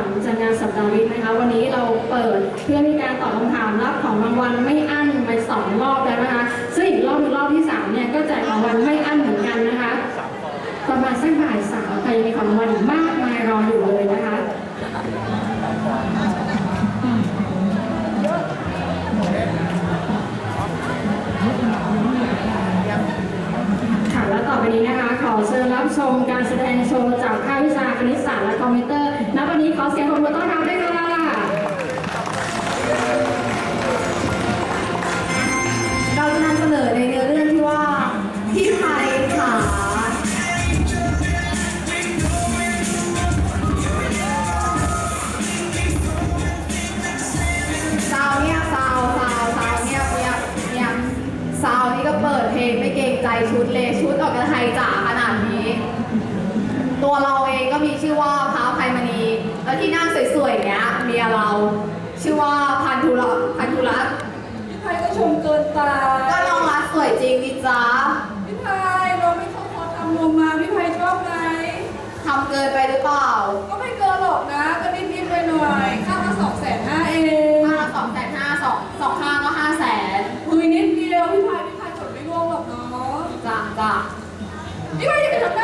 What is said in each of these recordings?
วังจากงานสัปดาห์วิทย์นะคะ วันนี้เราเปิดเพื่อมีการตอบคำถามรับของรางวัลไม่อั้นไปสองรอบแล้วนะคะซึ่งอีกรอบหนึ่งรอบที่สามเนี่ยก็แจกของรางวัลไม่อั้นเหมือนกันนะคะ ประมาณสักบ่ายสามใครมีของรางวัลมากมายรออยู่เลยนะคะค่ะและต่อไปนี้นะคะ ขอเชิญรับชมการแสดงโชว์จากค่ายวิชาคณิตศาสตร์และคอมพิวเตอร์ 好，先从我打家。 สองสองข้างก็ห้าแสนอุ้ยนิดเดียวพี่พายพี่พายจดไม่ง่วงหรอกเนาะจ้าจ้าพี่พายจะไปทำ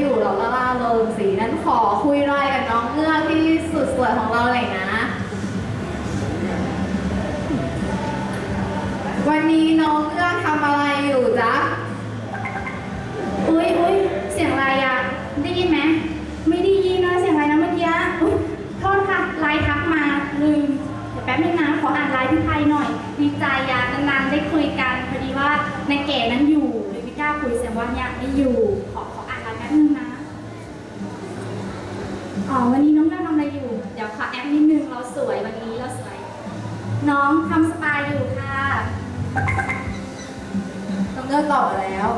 อยู่เราก็ล่าเริงสีนั้นขอคุยรายกับน้องเงือกที่สุดสวยของเราหน่อยนะ วันนี้น้องเงือกทำอะไรอยู่จ๊ะ อุ้ยอุ้ยเสียงอะไรอะได้ยินไหมไม่ได้ยินนะเสียงอะไรนะเมื่อกี้อุ๊ยโทษค่ะไลน์ทักมาลืมเดี๋ยวแป๊บนึงนะขออ่านไลน์พี่ไพหน่อย ดีใจอยากนานๆได้คุยกันพอดีว่าในเก๋นั้นอยู่ คุยเสียงว่าเนี่ยไม่อยู่ ขอขออ่านไลน์แป๊บนึงนะ อ๋อวันนี้น้องนั่งทำอะไรอยู่ เดี๋ยวขอแอปนิดนึงเราสวยวันนี้เราสวย น้องทำสปาอยู่ค่ะน้องเงือกตอบมาแล้ว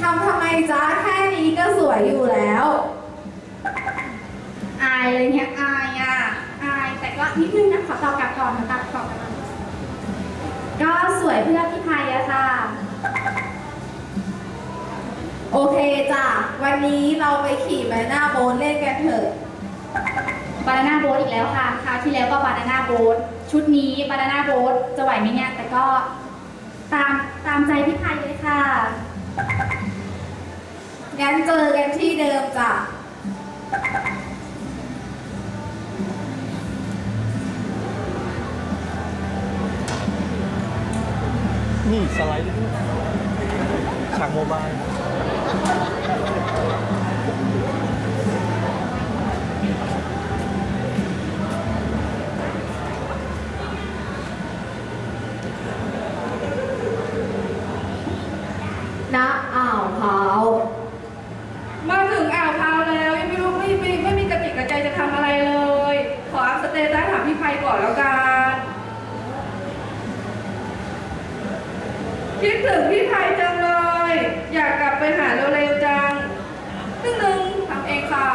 ทำทำไมจ๊ะแค่นี้ก็สวยอยู่แล้ว อายเลยเนี่ยอายอะอายแต่ก็นิดนึงนะขอตอบกลับก่อนขอตอบกลับก่อนก็สวยเพื่อพี่ไพอะค่ะ โอเคจ้ะ วันนี้เราไปขี่แบนาน่าโบ๊ทเล่นกันเถอะ บานาน่าโบ๊ทอีกแล้วค่ะ คราวที่แล้วก็บานาน่าโบ๊ทชุดนี้บานาน่าโบ๊ทจะไหวไหมเนี่ย แต่ก็ตามตามใจพี่ไพเลยค่ะ งั้นเจอกันที่เดิมจ้ะ นี่สไลด์ด้วยฉากโมบาย ณอ่าวพร้าวมาถึงอ่าวพาวแล้วยังไม่รู้ไม่ไม่ไม่มีกระติกกระใจจะทำอะไรเลย ขออัพสเตตัสถามพี่ไพก่อนแล้วกันคิดถึงพี่ไพจังเลย อยากกลับไปหาเร็วๆจังนึงนึงทำเองค่ะ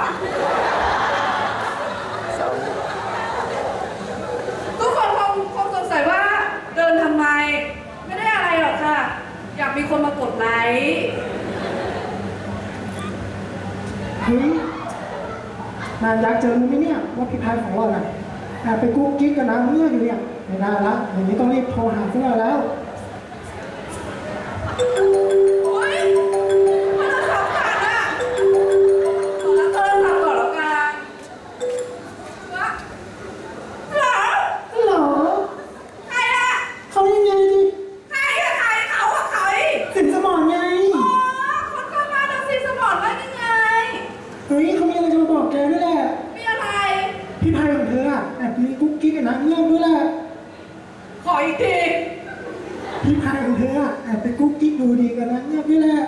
ทุกคนคงคงสงสัยว่าเดินทำไม ไม่ได้อะไรหรอกค่ะ อยากมีคนมากดไลค์ เฮ้ย นานอยากเจอรู้ไหมเนี่ยว่าพี่พายของเราน่ะไปกุ๊กกิ๊กกับนางเงือกอยู่เนี่ยไม่ได้ละอย่างนี้ต้องรีบโทรหาเพื่อนแล้ว ขออีกที พี่พายของเธออะแอบไปกุ๊กกิ๊กดูดีกันนะเงือกด้วยแหละ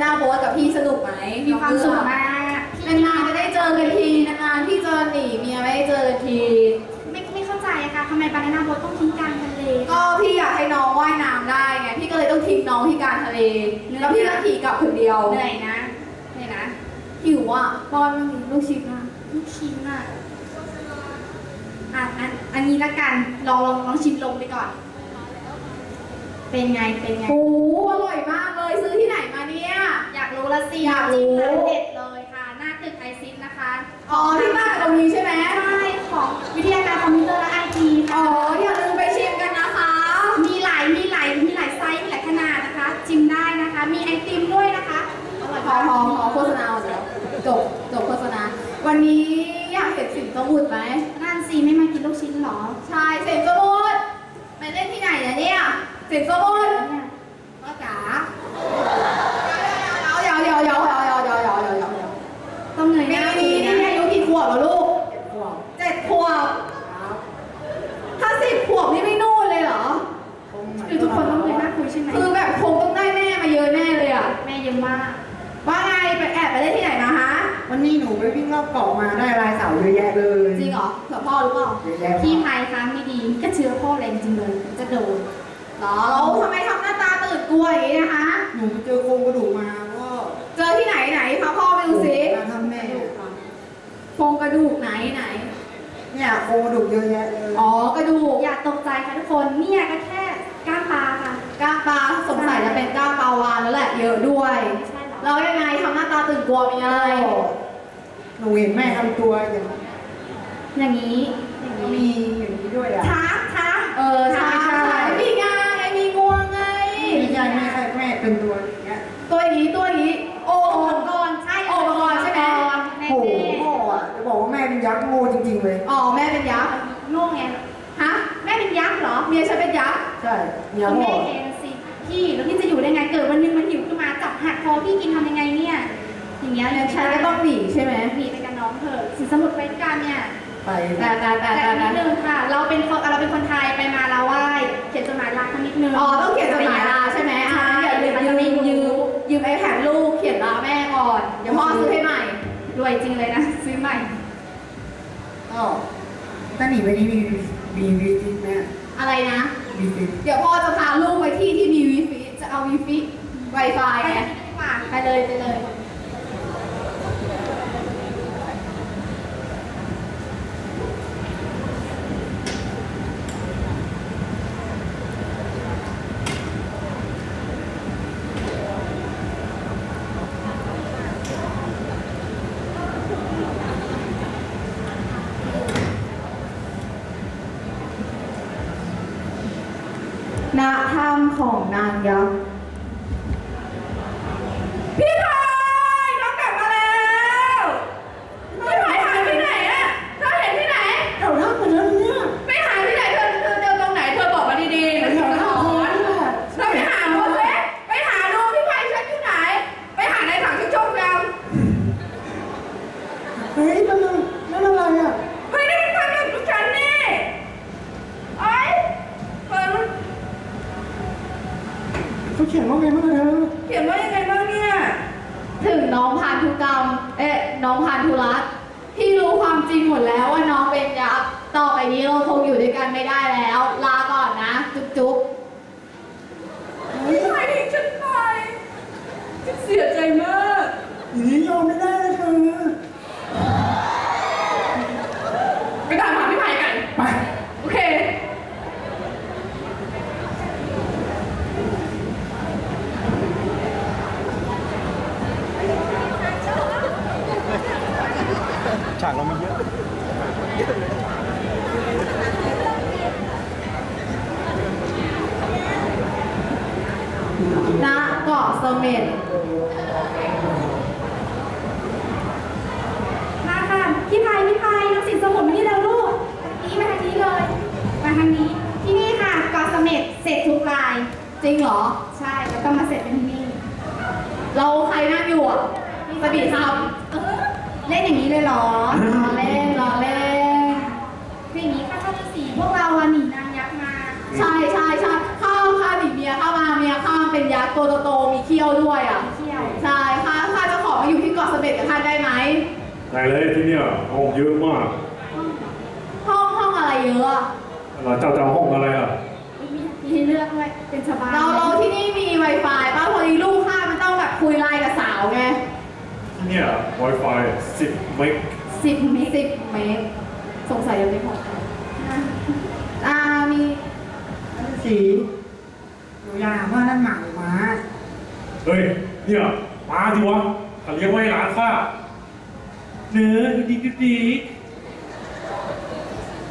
เล่นบานาน่าโบ๊ทกับพี่สนุกไหมมีความสุขมากนานๆจะได้เจอกันทีนานๆที่เจอหนีเมียไม่ได้เจอกันที ไม่ไม่เข้าใจอะค่ะทำไมบานาน่าโบ๊ทต้องทิ้งกลางทะเลก็พี่อยากให้น้องว่ายน้ำได้ไงพี่ก็เลยต้องทิ้งน้องที่กลารทะเล แล้วพี่ก็ขี่กลับคนเดียวเหนื่อยนะเหนื่อยนะหิวอะป้อนลูกชิ้นอะลูกชิ้นอะอะอันอันนี้ละกันลองลองลองชิมลงไปก่อน เป็นไง เป็นไง โอ้อร่อยมากเลยซื้อที่ไหนมาเนี่ย อยากรู้ละสิอยากรู้น้ำจิ้มร้านเด็ดเลยค่ะ หน้าตึกไอซิสนะคะอ๋อที่บ้านตรงนี้ใช่ไหมใช่ของวิทยาการคอมพิวเตอร์และไอทีอ๋ค่ะออย่าลืมไปชิมกันนะคะ มีหลาย มีหลาย มีหลายไซส์ มีหลายขนาดนะคะ ชิมได้นะคะ มีไอติมด้วยนะคะ อร่อยพอมากพอพอโฆษณาหมดแล้วจบจบโฆษณา วันนี้อยากเห็นสิงโตบุตรไหม นั่นสิไม่มากินลูกชิ้นเหรอ ใช่สิงโตบุตรไปเล่นที่ไหนเนี่ยเนี่ย สิงโตบุนี่ยพ่อจ๋าเดี๋ยวเดี๋ยวเดี๋ยวเดี๋ยวเดี๋ยวเดี๋ยวเดี๋ยวเดี๋ยวเดี๋ยวเดี๋ยวต้องเงยหปีน้านี้นี่อายุกี่ขวบแล้วลูกเจ็ดขวบถ้าสิบขวบนี่ไม่นู่นเลยเหรอ คือทุกคนต้องเงยหน้ากคุยใช่ไหมคือแบบคงต้องได้แม่มาเยอะแน่เลยอะ แม่เยอะมากว่าไงไปแอบไปเล่นที่ไหนมาฮะ วันนี้หนูไปวิ่งรอบเกาะมาได้ลายเสาเยอะแยะเลยจริงเหรอเผื่อพ่อหรือเปล่า เยอะแยะพี่มากพายคะไม่ดีก็เชื้อพ่อแรงจริงเลยจะโดน หรอแล้วทำไมทำหน้าตาตื่นกลัวอย่างนี้นะคะ หนูไปเจอโครงกระดูกมาก็เจอที่ไหนไหนพาพ่อไปดูสิมาทำแม่โครงกระดูกไหนไหน เนี่ยโครงกระดูกเยอะแยะเลยอ๋อกระดูกอย่าตกใจค่ะทุกคนเนี่ยก็แค่ก้างปลาค่ะ กล้ามปลาสงสัยจะเป็นกล้ามปลาวานแล้วแหละเยอะด้วยไม่ใช่หรอแล้วยังไงทำหน้าตาตื่นกลัวมีอะไร หนูเห็นแม่ทำตัวอย่างอย่างนี้อย่างก็นี้มีอย่างนี้ด้วยอะ ช้างช้างเออใช่ใช่ใช่มีง ม่เป็นตัวอย่างเงี้ยตัวอย่างนี้ตัวอย่างนี้ โอ้โอ่โหงก่อนใช่โอ่งก่อนใช่ไหมโอ้โหพ่ออะจะบอกว่าแม่เป็นยักษ์โง่จริงๆเลยอ๋อแม่เป็นยักษ์โง่ไงฮะแม่เป็นยักษ์เหรอเมียฉันเป็นยักษ์ใช่เมียก็พ่เองสิพี่แล้วพี่จะอยู่ได้ไงเกิดวันหนึงมันหิวขึ้นมาจับหักคอพี่กินทำยังไงเนี่ยอย่างเงี้ยเลยฉันก็ต้องหนีใช่ไหมหนีไปกับน้องเถอะสิสมุดไปกันเนี่ยไปแต่แต่แต่แต่นิดนึงค่ะ เราเป็นคนเราเป็นคนไทยไปมาลาไหว้เขียนจดหมายลาเขานิดนึงอ๋อต้องเขียนจดหมายลา ยืมยืมไอแผ่นลูกเขียนลาแม่ก่อน เดี๋ยวพ่อซื้อให้ใหม่ รวยจริงเลยนะ ซื้อใหม่ก็ถ้าหนีไปนี้มีมีวีฟิตแม่อะไรนะวีฟิตเดี๋ยวพ่อจะพาลูกไปที่ที่มีวีฟีจะเอาวีฟีไวไฟไปไงดีกว่าไปเลยไปเลย ณ ถ้ำของนางยักษ์ พี่พายน้องกลับมาแล้วพี่พายหายไปไหนอะเธอเห็นที่ไหน แถวท่าเหมือนนั้นเนี่ย ไม่หายที่ไหนเธอเธอเจอตรงไหนเธอบอกมาดีๆ แถ นะ ว เธอ ท่า ถ โพ อน นี่แหละ เราไปหาดูสิไปหาดูพี่พายฉันอยู่ไหน ไปหาในถังชุบชมยัง เฮ้ยมันนั่นนั่นอะไรอะ เฮ้ยนี่มันพันกับลูกฉันนี่ไอ้เปิดมัน เขาเขียนว่าไงบ้างนะเขียนว่ายังไงบ้างเนี่ย ถึงน้องพานธุกรรม เอ๊ะ น้องพานธุรัตน์พี่รู้ความจริงหมดแล้วว่าน้องเป็นยักษ์ต่อไปนี้เราคงอยู่ด้วยกันไม่ได้แล้ว ลาก่อนนะ จุ๊บจุ๊บ ทำไมทิ้งฉันไปฉันเสียใจมาก อย่างนี้ยอมไม่ได้เลยเธอ ไปตามหาพี่ไผ่กัน ไป โอเค ฉากเรามีเยอะ ณเกาะเสม็ดมาค่ะพี่พายพี่พายน้องสินสมุนมานี่แล้วลูกนี่มาทางนี้เลย มาทางนี้ ที่นี่ค่ะเกาะเสม็ดเสร็จทุกราย จริงเหรอ ใช่ แล้วก็มาเสร็จเป็นที่นี่ เราใครนั่งอยู่อะสบีทเออเล่นอย่างนี้เลยเหรอำรอเล่น เป็นยักษ์ตัวโตๆมีเขี้ยวด้วยอะเที่ยวใช่ข้าข้าจะขอมาอยู่ที่เกาะเสม็ดกับท่านได้ไหมได้เลยที่เนี่ยห้องเยอะมากห้องห้องอะไรเยอะอะเราเจ้าจะเอาห้องอะไรอะมีมีให้เลือกด้วยเป็นชาวบ้านเราเราที่นี่มี Wi-Fi ป่ะพอดีลูกข้ามันต้องแบบคุยไลน์กับสาวไงที่เนี่ย Wi-Fi 10เมกสิบเมตรสิบเมตรสงสัยยังไม่พออ่ามี สีหนูอยากถามว่านั่นหมาหรือม้า เฮ้ย เนี่ยมาดิวะเขาเลี้ยงไว้ให้หลานข้าเนื้อดีดีดี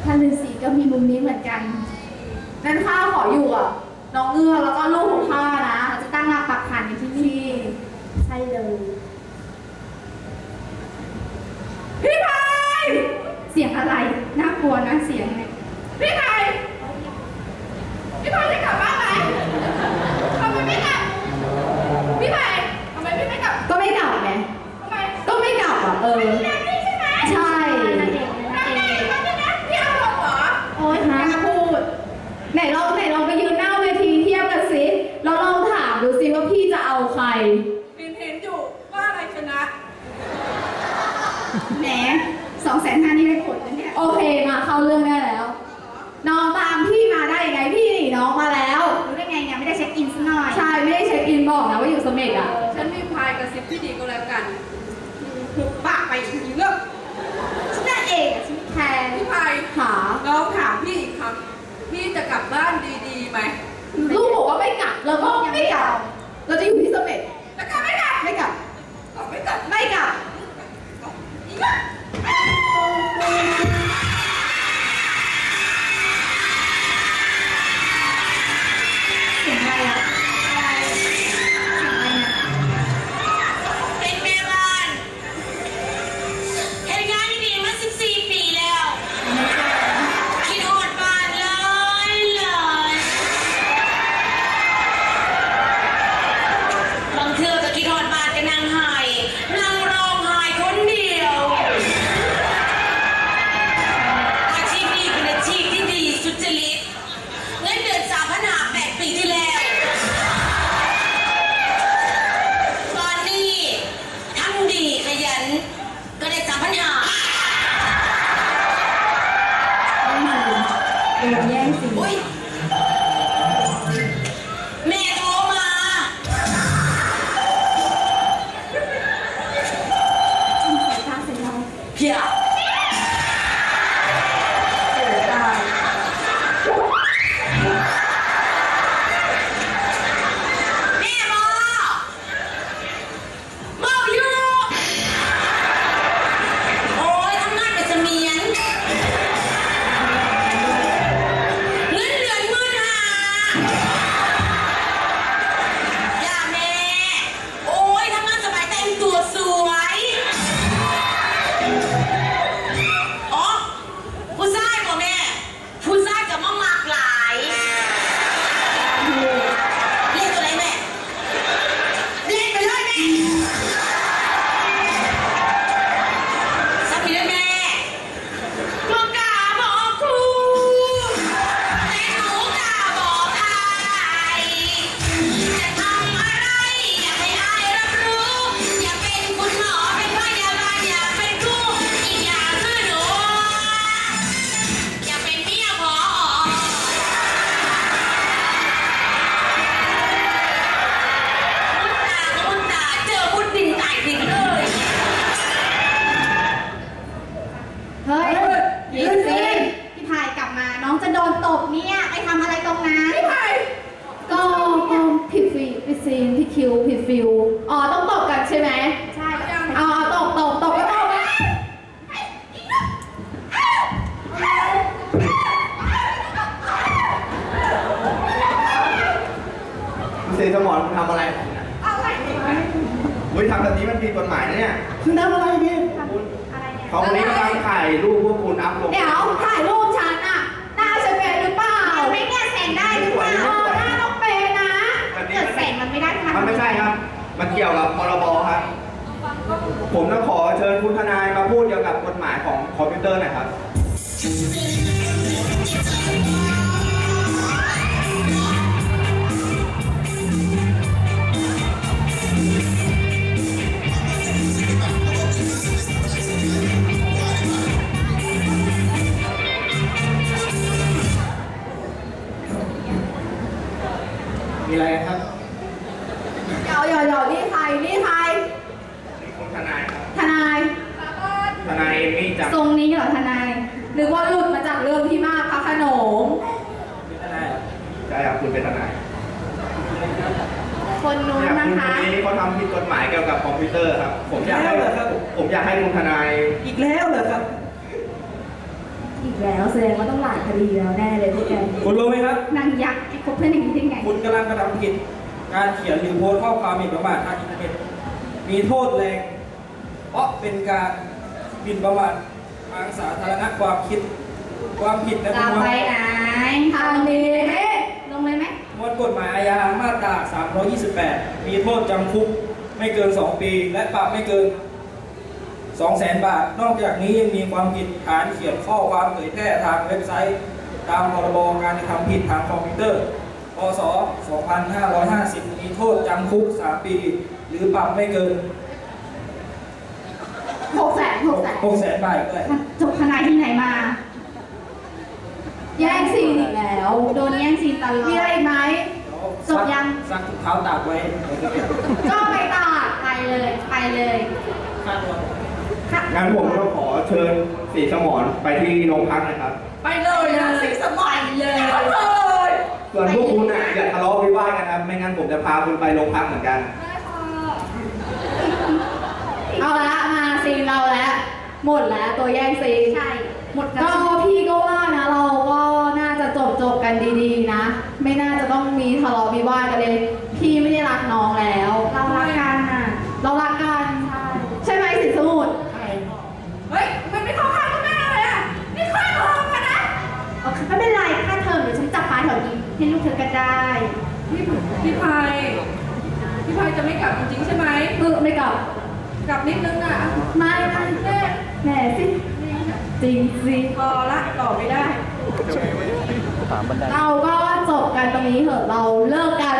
ท่านฤาษีก็มีมุมนี้เหมือนกันนั้นข้าขออยู่อะ น้องเงือกแล้วก็ลูกของข้านะเราจะตั้งหลักปักฐานอยู่ที่นี่ ใช่เลย พี่พายเสียงอะไร น่ากลัวนะเสียงเนี่ย พี่พายพี่พายจะกลับบ้านไหมทำไมไม่กลับ พี่พาย ทำไมพี่ไม่กลับ ก็ไม่กลับไง ทำไม ก็ไม่กลับอะ เออ นี่ใช่ไหม ใช่ นั่นเองนั่นเอง นั่นนี่นะพี่เอาลงเหรอ โอ๊ยหาพูด ไหนลองไหนลองไปยืนหน้าเวทีเทียบกันสิ ม็ดอะ ฉันมีพายกระซิบที่ดีก็แล้วกันหุบปากไปอีกทีเรื่อง ฉันน่ะเองอะฉันแคร์ พี่พาย หา ลองถามพี่อีกคำพี่จะกลับบ้านดีๆไหม ลูกบอก ว่าไม่กลับเราก็ อะไรเนี่ยเขาคนนี้กำลังถ่ายรูปพวกคุณอัพลงเดี๋ยวถ่ายรูปฉันอะหน้าฉันเป็นหรือเปล่าไม่เนี่ยแสงได้หรือเปล่าเออหน้าต้องเป็นนะแบบนี้เกิดแสงมันไม่ได้ทำมันไม่ใช่ครับ มันเกี่ยวกับพรบครับผมต้องขอเชิญคุณทนายมาพูดเกี่ยวกับกฎหมายของคอมพิวเตอร์หน่อยครับ มีอะไรครับเดี๋ยวเดี๋ยวเดี๋ยวนี่ใครนี่ใครนี่คุณทนายครับทนายทนายเอมี่จากทรงนี้เหรอทนายหรือว่าหลุดมาจากเรื่องพี่มากพระโขนงใช่ครับคุณเป็นทนายคนนู้นเนี่ยนะคุณคะคนนี้เขาทำผิดกฎหมายเกี่ยวกับคอมพิวเตอร์ครับ ผมอยากให้ผมอยากให้คุณทนายอีกแล้วเหรอครับ อีกแล้วแสดงว่าต้องหลายคดีแล้วแน่เลยพวกแกคุณรู้ไหมครับนางยักษ์ที่ คบเพื่อนอย่างนี้ได้ไง คุณกำลังกระทำผิด การเขียนหรือโพสต์ข้อความหมิ่นประมาททางอินเทอร์เน็ตมีโทษแรง เพราะเป็นการหมิ่นประมาททางสาธารณะความคิด ความผิดในปจะระมวลไปไหนทางนี้ลงเลยไหมมวลกฎหมายอาญามาตรา 328 มีโทษจำคุกไม่เกิน 2 ปี และปรับไม่เกิน 200,000 บาท นอกจากนี้ยังมีความผิดฐานเขียนข้อความเผยแพร่ทางเว็บไซต์ ตามพรบการกระทำผิดทางคอมพิวเตอร์ พศ 2550 มีโทษจำคุก 3 ปี หรือปรับไม่เกินหกแสนหแสน6แสนบาทเลยจบคณะที่ไหนมา แย่งซีนอีกแล้ว โดนแย่งซีนตลอดมีอะไรอีไหม จบยัง ซักเท้าตากไว้ก็ไปตากไปเลยไปเลยงานผมก็ขอเชิญสีสมอนไปที่โรงพักนะครับ ไปเลยนะสิสมัยเลยไปเลยส่วนพวกคุณอะอย่าทะเลาะวิวาดกันนะไม่งั้นผมจะพาคุณไปโรงพักเหมือนกัน เอาละมาซีนเราแล้วหมดแล้วตัวแย่งซีนใช่ หมดแล้วก็พี่ก็ว่านะ เราก็น่าจะจบจบกันดีๆนะ ไม่น่าจะต้องมีทะเลาะวิวาดกันเลย ให้ลูกเธอกระจายพี่พี่พายพี่พายจะไม่กลับจริงใช่ไหมเออไม่กลับ กลับนิดนึงอะไม่ไม่แม่แหมสิจริงสิพอละต่อไม่ได้เราก็จบกันตรงนี้เหอะเราเลิกกัน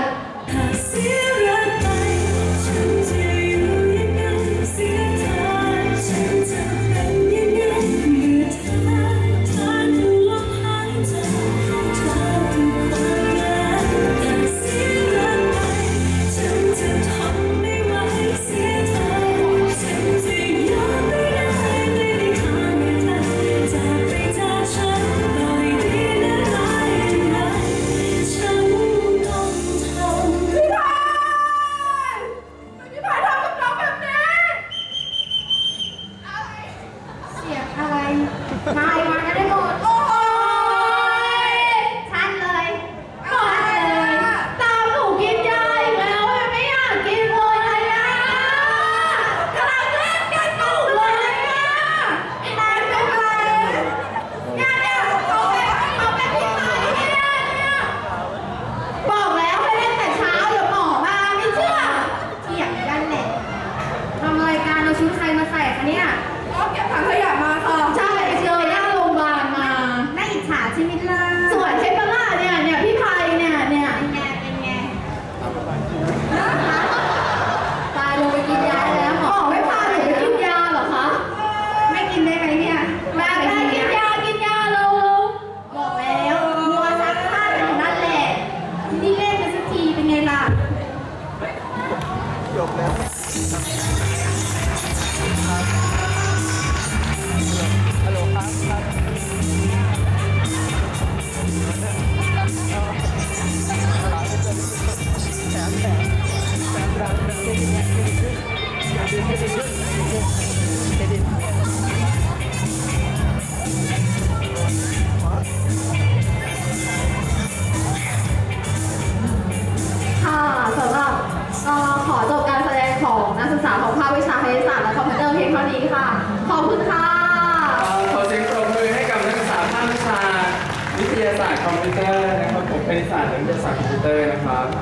จบแล้วฮัลโหลครับครับแถมแถมแถมรังเครดิตเครดิตขึ้นเครดิตขึ้นเครดิต